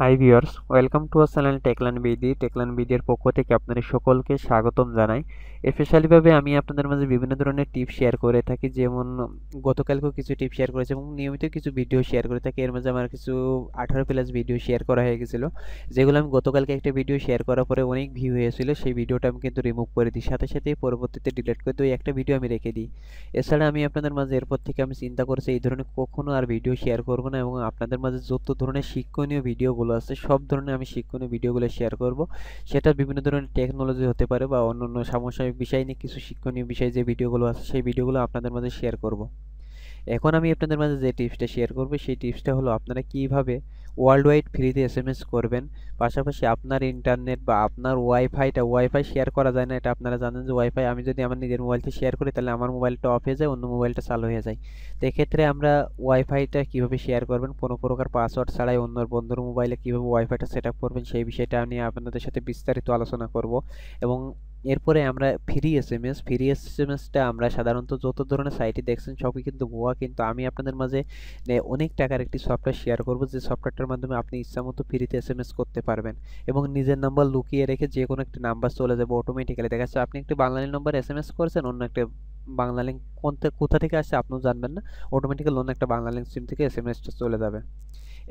Hi viewers welcome to our channel Techlan BD Techlan বিডির পক্ষ থেকে আপনাদের সকলকে স্বাগতম জানাই। স্পেশালিভাবে আমি আপনাদের মাঝে বিভিন্ন ধরনের টিপ শেয়ার করে থাকি। যেমন, গতকালকেও কিছু টিপ শেয়ার করেছি এবং নিয়মিত কিছু ভিডিও শেয়ার করে থাকি। এর মাঝে আমার কিছু আঠারো প্লাস ভিডিও শেয়ার করা হয়ে গেছিল। যেগুলো আমি গতকালকে একটা ভিডিও শেয়ার করার পরে অনেক ভিউ হয়েছিল। সেই ভিডিওটা আমি কিন্তু রিমুভ করে দিই। সাথে সাথে পরবর্তীতে ডিলিট করে দিই একটা ভিডিও আমি রেখে দিই। এছাড়া আমি আপনাদের মাঝে এরপর থেকে আমি চিন্তা করছি, এই ধরনের কখনো আর ভিডিও শেয়ার করব না এবং আপনাদের মাঝে যত ধরনের শিক্ষণীয় ভিডিওগুলো আছে, সব ধরনের আমি শিক্ষণীয় ভিডিওগুলো শেয়ার করব। সেটা বিভিন্ন ধরনের টেকনোলজি হতে পারে বা অন্য অন্য সামসায়িক বিষয় নিয়ে, কিছু শিক্ষণীয় বিষয় যে ভিডিওগুলো আছে, সেই ভিডিওগুলো আপনাদের মাঝে শেয়ার করব। এখন আমি আপনাদের মাঝে যে টিপসটা শেয়ার করব, সেই টিপসটা হলো আপনারা কীভাবে ওয়ার্ল্ড ওয়াইড ফ্রিতে এস এম এস করবেন। পাশাপাশি আপনার ইন্টারনেট বা আপনার ওয়াইফাইটা ওয়াইফাই শেয়ার করা যায় না, এটা আপনারা জানেন যে ওয়াইফাই আমি যদি আমার নিজের মোবাইলটা শেয়ার করি, তাহলে আমার মোবাইলটা অফ হয়ে যায়, অন্য মোবাইলটা চালু হয়ে যায়। তো এক্ষেত্রে আমরা ওয়াইফাইটা কীভাবে শেয়ার করবেন, কোনো প্রকার পাসওয়ার্ড ছাড়াই অন্য বন্ধুর মোবাইলে কীভাবে ওয়াইফাইটা সেট আপ করবেন, সেই বিষয়টা নিয়ে আপনাদের সাথে বিস্তারিত আলোচনা করব। এবং এরপরে আমরা free S M S free S M এসটা আমরা সাধারণত যত ধরনের সাইটে দেখছেন সবই কিন্তু ভুয়া, কিন্তু আমি আপনাদের মাঝে অনেক টাকার একটি সফটওয়্যার শেয়ার করব যে সফটওয়্যারটার মাধ্যমে আপনি ইচ্ছামতো ফ্রিতে এস এম এস করতে পারবেন এবং নিজের নাম্বার লুকিয়ে রেখে যে কোনো একটি নাম্বার চলে যাবে অটোমেটিক্যালি দেখা যাচ্ছে আপনি একটি Bangla number S M S করেছেন, অন্য একটা বাংলা লিঙ্ক কোন কোথা থেকে আসছে আপনিও জানবেন না অটোমেটিক্যালি অন্য একটা বাংলা লিঙ্ক সিম থেকে এস এম এসটা চলে যাবে।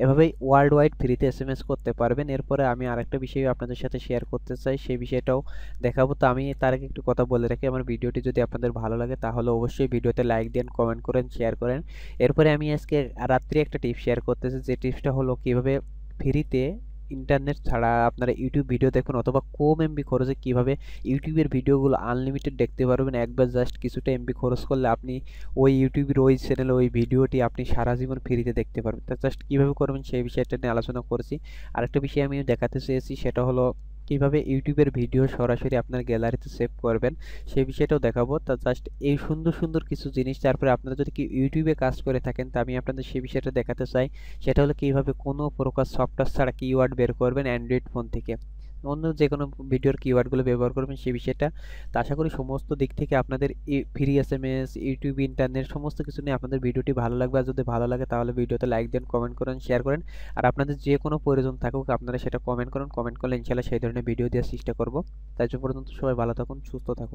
এভাবেই ওয়ার্ল্ড ওয়াইড ফ্রিতে এস এম এস করতে পারবেন। এরপরে আমি আরেকটা বিষয় আপনাদের সাথে শেয়ার করতে চাই, সেই বিষয়টাও দেখাবো। তো আমি তার আগে একটু কথা বলে রাখি, আমার ভিডিওটি যদি আপনাদের ভালো লাগে তাহলে অবশ্যই ভিডিওতে লাইক দেন কমেন্ট করেন শেয়ার করেন। এরপরে আমি আজকে রাত্রি একটা টিপ শেয়ার করতেছি যে টিপসটা হলো কীভাবে ফ্রিতে ইন্টারনেট ছাড়া আপনারা ইউটিউব ভিডিও দেখুন অথবা কম এমবি খরচে কীভাবে ইউটিউবের ভিডিওগুলো আনলিমিটেড দেখতে পারবেন। একবার জাস্ট কিছুটা এমবি খরচ করলে আপনি ওই ইউটিউবের ওই চ্যানেলে ওই ভিডিওটি আপনি সারা জীবন ফ্রিতে দেখতে পারবেন। তা জাস্ট কীভাবে করবেন সেই বিষয়টা নিয়ে আলোচনা করেছি। আরেকটা বিষয় আমি দেখাতে চেয়েছি, সেটা হলো কীভাবে ইউটিউবের ভিডিও সরাসরি আপনার গ্যালারিতে সেভ করবেন, সেই বিষয়টাও দেখাবো। তা জাস্ট এই সুন্দর সুন্দর কিছু জিনিস, তারপরে আপনারা যদি কি ইউটিউবে কাজ করে থাকেন, তা আমি আপনাদের সেই বিষয়টা দেখাতে চাই। সেটা হলো কীভাবে কোনো প্রকার সফটওয়্যার ছাড়া কিওয়ার্ড বের করবেন অ্যান্ড্রয়েড ফোন থেকে। অন্য যে কোনো ভিডিওর কিওয়ার্ডগুলো ব্যবহার করবেন সেই বিষয়টা। তো আশা করি সমস্ত দিক থেকে আপনাদের free S M S YouTube internet সমস্ত কিছু নিয়ে আপনাদের ভিডিওটি ভালো লাগবে। আর যদি ভালো লাগে তাহলে ভিডিওতে লাইক দেন কমেন্ট করেন শেয়ার করেন। আর আপনাদের যে কোনো প্রয়োজন থাকুক আপনারা সেটা কমেন্ট করেন। কমেন্ট করলে ইনশাল্লাহ সেই ধরনের ভিডিও দেওয়ার চেষ্টা করব। তাই পর্যন্ত সবাই ভালো থাকুন, সুস্থ থাকুন।